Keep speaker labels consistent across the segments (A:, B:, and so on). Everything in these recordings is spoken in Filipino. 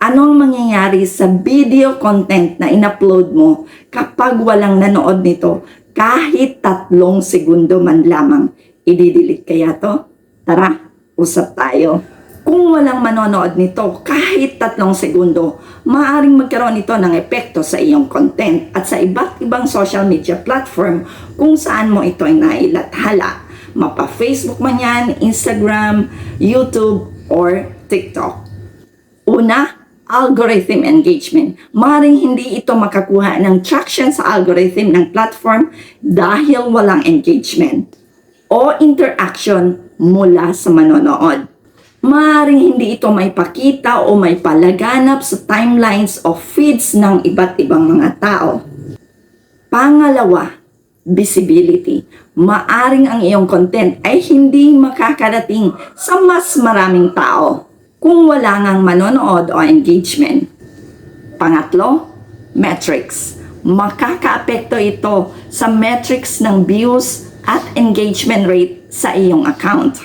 A: Ano ang mangyayari sa video content na in-upload mo kapag walang nanood nito kahit tatlong segundo man lamang? Ididelete kaya to? Tara, usap tayo. Kung walang manonood nito kahit tatlong segundo, maaaring magkaroon ito ng epekto sa iyong content at sa iba't ibang social media platform kung saan mo ito ay nailathala. Mapa Facebook man yan, Instagram, YouTube, or TikTok. Una, algorithm engagement. Maring hindi ito makakuha ng traction sa algorithm ng platform dahil walang engagement o interaction mula sa manonood. Maring hindi ito may pakita o may palaganap sa timelines o feeds ng iba't ibang mga tao. Pangalawa, visibility. Maaring ang iyong content ay hindi makakarating sa mas maraming tao kung wala ngang manonood o engagement. Pangatlo, metrics. Makakaapekto ito sa metrics ng views at engagement rate sa iyong account.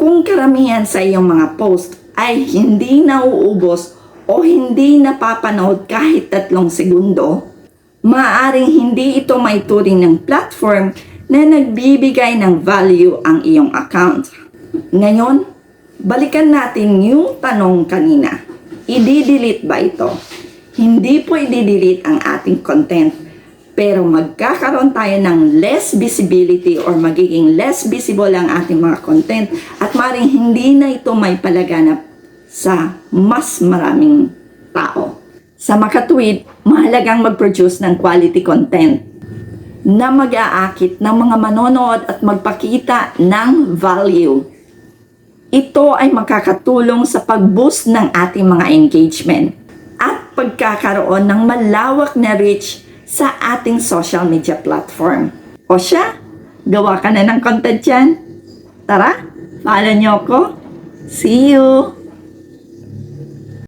A: Kung karamihan sa iyong mga post ay hindi nauubos o hindi napapanood kahit tatlong segundo, maaaring hindi ito may turing ng platform na nagbibigay ng value ang iyong account. Ngayon, balikan natin yung tanong kanina. I-delete ba ito? Hindi po i-delete ang ating content pero magkakaroon tayo ng less visibility or magiging less visible ang ating mga content at maring hindi na ito may palaganap sa mas maraming tao. Sa makatwid, mahalagang mag-produce ng quality content na mag-aakit ng mga manonood at magpakita ng value. Ito ay makakatulong sa pag-boost ng ating mga engagement at pagkakaroon ng malawak na reach sa ating social media platform. O siya, gawa ka na ng content yan. Tara, follow niyo ako. See you!